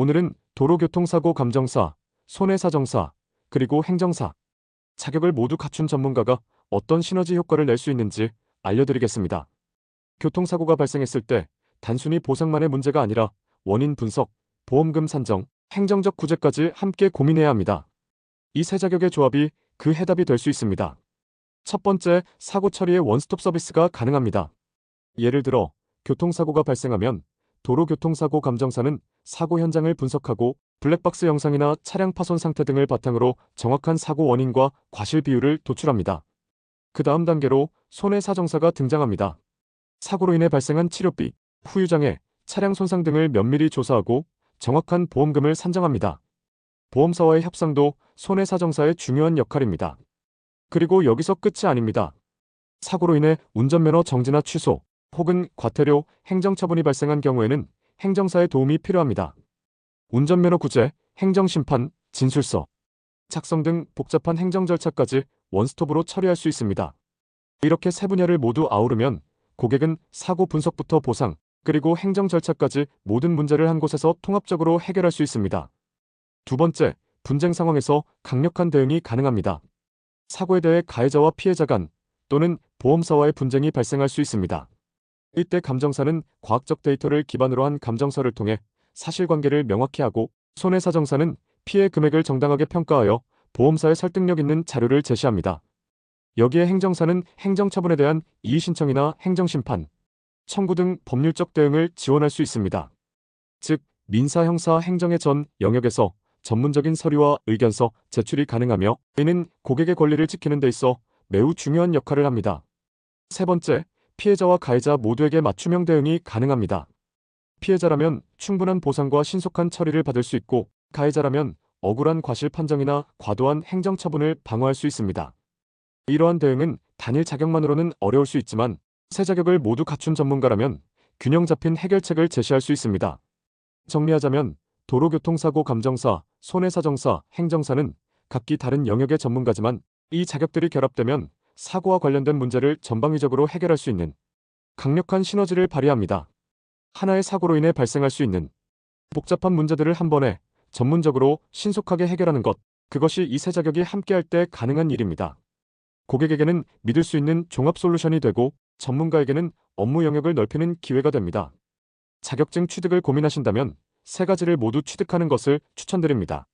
오늘은 도로교통사고 감정사, 손해사정사, 그리고 행정사 자격을 모두 갖춘 전문가가 어떤 시너지 효과를 낼 수 있는지 알려드리겠습니다. 교통사고가 발생했을 때 단순히 보상만의 문제가 아니라 원인 분석, 보험금 산정, 행정적 구제까지 함께 고민해야 합니다. 이 세 자격의 조합이 그 해답이 될 수 있습니다. 첫 번째, 사고 처리의 원스톱 서비스가 가능합니다. 예를 들어, 교통사고가 발생하면 도로교통사고 감정사는 사고 현장을 분석하고 블랙박스 영상이나 차량 파손 상태 등을 바탕으로 정확한 사고 원인과 과실 비율을 도출합니다. 그 다음 단계로 손해사정사가 등장합니다. 사고로 인해 발생한 치료비, 후유장애, 차량 손상 등을 면밀히 조사하고 정확한 보험금을 산정합니다. 보험사와의 협상도 손해사정사의 중요한 역할입니다. 그리고 여기서 끝이 아닙니다. 사고로 인해 운전면허 정지나 취소, 혹은 과태료, 행정처분이 발생한 경우에는 행정사의 도움이 필요합니다. 운전면허 구제, 행정심판, 진술서, 작성 등 복잡한 행정 절차까지 원스톱으로 처리할 수 있습니다. 이렇게 세 분야를 모두 아우르면 고객은 사고 분석부터 보상, 그리고 행정 절차까지 모든 문제를 한 곳에서 통합적으로 해결할 수 있습니다. 두 번째, 분쟁 상황에서 강력한 대응이 가능합니다. 사고에 대해 가해자와 피해자 간 또는 보험사와의 분쟁이 발생할 수 있습니다. 이때 감정사는 과학적 데이터를 기반으로 한 감정서를 통해 사실관계를 명확히 하고 손해사정사는 피해 금액을 정당하게 평가하여 보험사에 설득력 있는 자료를 제시합니다. 여기에 행정사는 행정처분에 대한 이의신청이나 행정심판, 청구 등 법률적 대응을 지원할 수 있습니다. 즉, 민사, 형사, 행정의 전 영역에서 전문적인 서류와 의견서 제출이 가능하며 이는 고객의 권리를 지키는 데 있어 매우 중요한 역할을 합니다. 세 번째, 피해자와 가해자 모두에게 맞춤형 대응이 가능합니다. 피해자라면 충분한 보상과 신속한 처리를 받을 수 있고 가해자라면 억울한 과실 판정이나 과도한 행정처분을 방어할 수 있습니다. 이러한 대응은 단일 자격만으로는 어려울 수 있지만 세 자격을 모두 갖춘 전문가라면 균형 잡힌 해결책을 제시할 수 있습니다. 정리하자면 도로교통사고 감정사, 손해사정사, 행정사는 각기 다른 영역의 전문가지만 이 자격들이 결합되면 사고와 관련된 문제를 전방위적으로 해결할 수 있는 강력한 시너지를 발휘합니다. 하나의 사고로 인해 발생할 수 있는 복잡한 문제들을 한 번에 전문적으로 신속하게 해결하는 것, 그것이 이 세 자격이 함께할 때 가능한 일입니다. 고객에게는 믿을 수 있는 종합 솔루션이 되고 전문가에게는 업무 영역을 넓히는 기회가 됩니다. 자격증 취득을 고민하신다면 세 가지를 모두 취득하는 것을 추천드립니다.